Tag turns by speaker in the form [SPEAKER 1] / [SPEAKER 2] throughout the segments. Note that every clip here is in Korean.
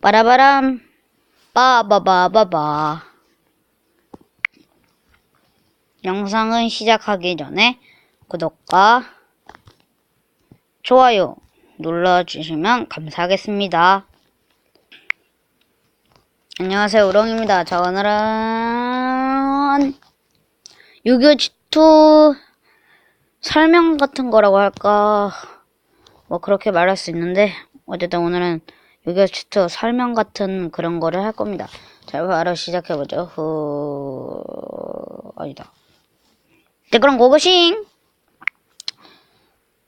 [SPEAKER 1] 빠라바람 빠바바바바 영상은 시작하기 전에 구독과 좋아요 눌러주시면 감사하겠습니다. 안녕하세요 우렁입니다. 자 오늘은 6.25 G2 설명 같은 거라고 할까 뭐 그렇게 말할 수 있는데 어쨌든 오늘은 6.25 G2 설명 같은 그런 거를 할 겁니다. 자 바로 시작해보죠. 후... 아니다. 네 그럼 고고싱!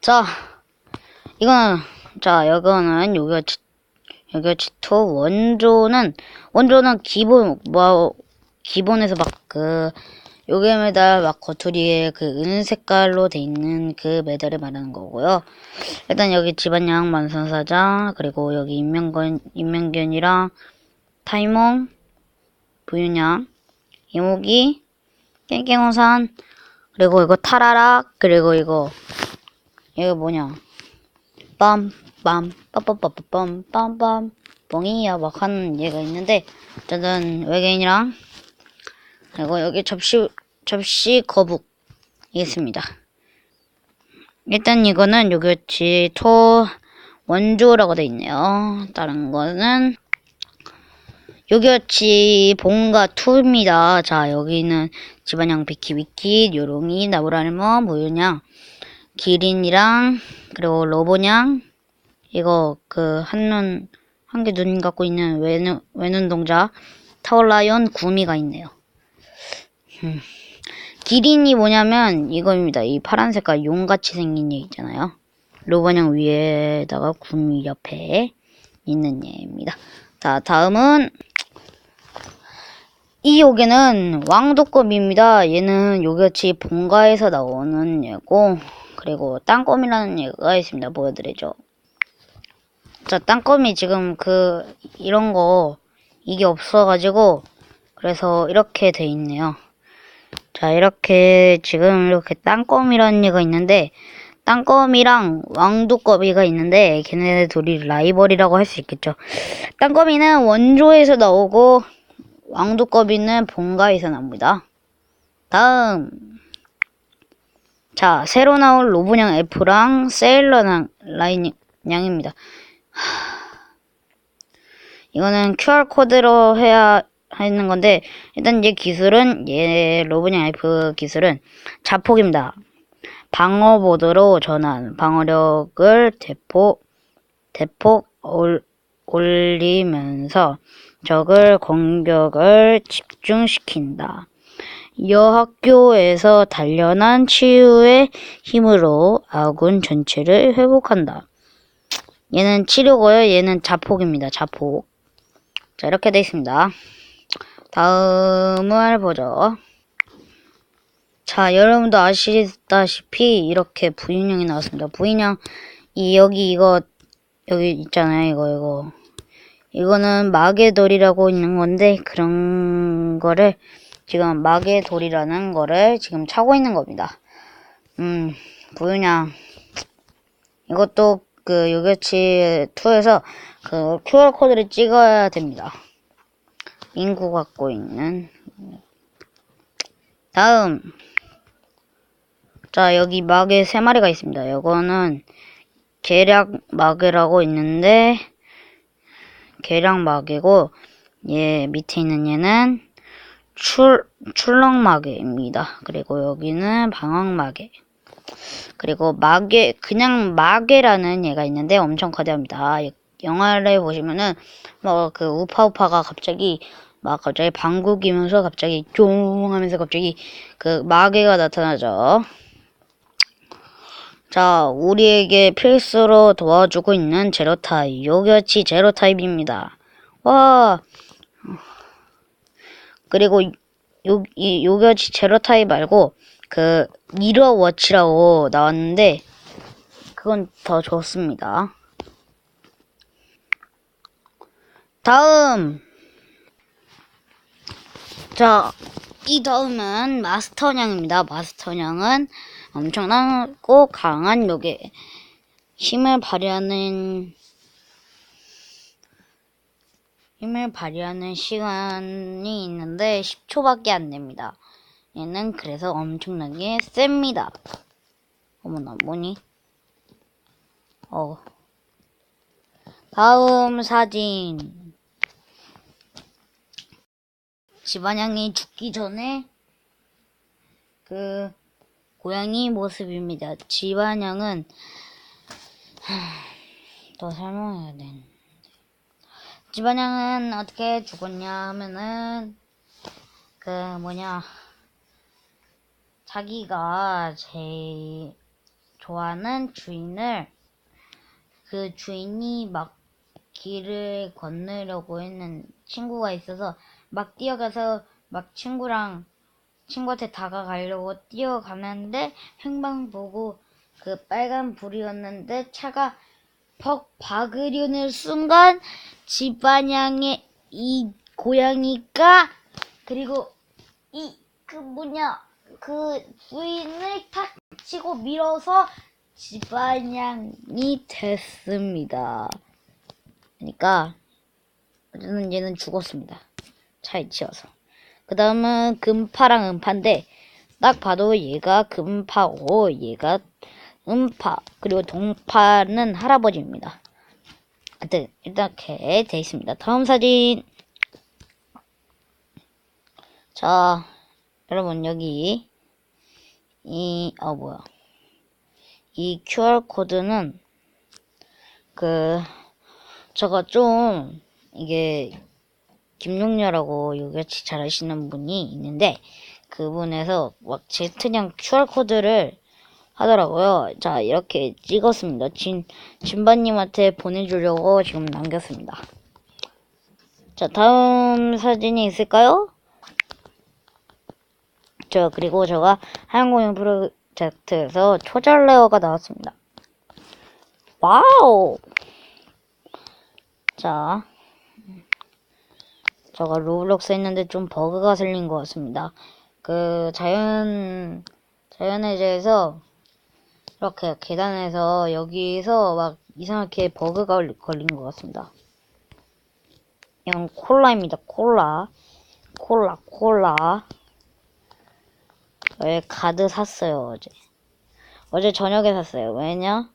[SPEAKER 1] 자 이거는 자 이거는 6.25 G 여기 G2 원조는 원조는 기본 뭐 기본에서 막 그 요게 메달 막 겉우리에 그 은색깔로 돼 있는 그 메달을 말하는 거고요. 일단 여기 집안양 만선사자 그리고 여기 인명견 인명견이랑 타이몽 부윤양 이모기 깽깽호산 그리고 이거 타라락 그리고 이거 이거 뭐냐 빰 빰, 빠빠빠빠빰, 빰빰, 뻥이야 막 하는 얘가 있는데, 어쨌든 외계인이랑, 그리고 여기 접시, 접시 거북이 있습니다. 일단 이거는 요기치 토 원조라고 돼 있네요. 다른 거는, 요기치 본가 2입니다. 자, 여기는 집안양 비키 위키, 요롱이, 나무라르모, 모유냥, 기린이랑, 그리고 로보냥, 이거 그 한눈 한 개 눈 갖고 있는 외눈 외눈 동자 타올라이온 구미가 있네요. 음. 기린이 뭐냐면 이거입니다. 이 파란 색깔 용같이 생긴 얘 있잖아요. 로버냥 위에다가 구미 옆에 있는 얘입니다. 자 다음은 이 요괴는 왕도검입니다. 얘는 요괴치 본가에서 나오는 얘고 그리고 땅검이라는 얘가 있습니다. 보여드리죠. 자, 땅거미 지금 그, 이런 거, 이게 없어가지고, 그래서 이렇게 돼 있네요. 자, 이렇게, 지금 이렇게 땅거미라는 얘가 있는데, 땅거미랑 왕두꺼비가 있는데, 걔네 둘이 라이벌이라고 할 수 있겠죠. 땅거미는 원조에서 나오고, 왕두꺼비는 본가에서 나옵니다. 다음. 자, 새로 나온 로브냥 F랑 세일러 라인 양입니다. 이거는 QR코드로 해야 하는 건데, 일단 얘 기술은, 얘 로브닝 F 기술은 자폭입니다. 방어 보드로 전환, 방어력을 대폭, 대폭 올, 올리면서 적을 공격을 집중시킨다. 여학교에서 단련한 치유의 힘으로 아군 전체를 회복한다. 얘는 치료고요. 얘는 자폭입니다. 자폭. 자, 이렇게 돼 있습니다. 다음을 보죠. 자, 여러분도 아시다시피 이렇게 부인형이 나왔습니다. 부인형, 이, 여기 이거, 여기 있잖아요. 이거, 이거. 이거는 마개 돌이라고 있는 건데, 그런 거를, 지금 마개 돌이라는 거를 지금 차고 있는 겁니다. 음, 부인형. 이것도 그 요게치 2에서 그 QR 코드를 찍어야 됩니다. 인구 갖고 있는 다음 자 여기 마개 세 마리가 있습니다. 이거는 계략 마개라고 있는데 계략 마개고 얘 밑에 있는 얘는 출 출렁 마개입니다. 그리고 여기는 방황 마개. 그리고 마개 그냥 마개라는 얘가 있는데 엄청 거대합니다. 영화를 보시면은 뭐 그 우파우파가 갑자기 막 갑자기 방구 끼면서 갑자기 쫑 하면서 갑자기 그 마개가 나타나죠. 자, 우리에게 필수로 도와주고 있는 제로타입, 요격치 제로타입입니다. 와! 그리고 요, 이 요격치 제로타입 말고 그 미러 워치라고 나왔는데 그건 더 좋습니다. 다음 자, 이 다음은 마스터냥입니다. 마스터냥은 엄청나고 강한 요괴 힘을 발휘하는 힘을 발휘하는 시간이 있는데 10초밖에 안 됩니다. 얘는 그래서 엄청나게 셉니다. 어머나, 뭐니? 어. 다음 사진. 집안양이 죽기 전에 그 고양이 모습입니다. 집안양은 더 설명해야 되는. 집안양은 어떻게 죽었냐 하면은 그 뭐냐 자기가 제일 좋아하는 주인을 그 주인이 막 길을 건너려고 했는 친구가 있어서 막 뛰어가서 막 친구랑 친구한테 다가가려고 뛰어가는데 횡방 보고 그 빨간 불이었는데 차가 퍽 박으려는 순간 집안양의 이 고양이가 그리고 이 그 뭐냐 그 주인을 탁 치고 밀어서 집안양이 됐습니다. 그러니까 어쨌든 얘는 죽었습니다. 차에 치여서. 그 다음은 금파랑 음파인데 딱 봐도 얘가 금파고 얘가 음파 그리고 동파는 할아버지입니다. 하여튼 이렇게 돼 있습니다. 다음 사진. 자, 여러분 여기 이 어 뭐야 이 QR 코드는 그 제가 좀 이게 김용녀라고 요같이 잘 아시는 분이 있는데 그분에서 막 제트냥 QR 코드를 하더라고요. 자 이렇게 찍었습니다. 진 진바님한테 보내주려고 지금 남겼습니다. 자 다음 사진이 있을까요? 저 그리고 제가 하얀공룡 프로젝트에서 초절 레어가 나왔습니다. 와우! 자, 제가 로블록스 했는데 좀 버그가 생긴 것 같습니다. 그 자연 자연에 대해서 이렇게 계단에서 여기서 막 이상하게 버그가 걸린 것 같습니다. 이건 콜라입니다. 콜라, 콜라, 콜라. 왜 가드 샀어요 어제 어제 저녁에 샀어요 왜냐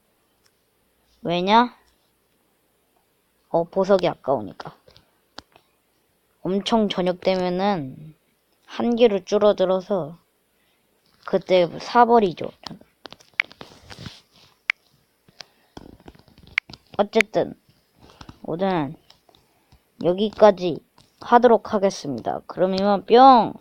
[SPEAKER 1] 왜냐 어 보석이 아까우니까 엄청 저녁 되면은 한 개로 줄어들어서 그때 사버리죠. 어쨌든 오늘은 여기까지 하도록 하겠습니다 그럼 이만 뿅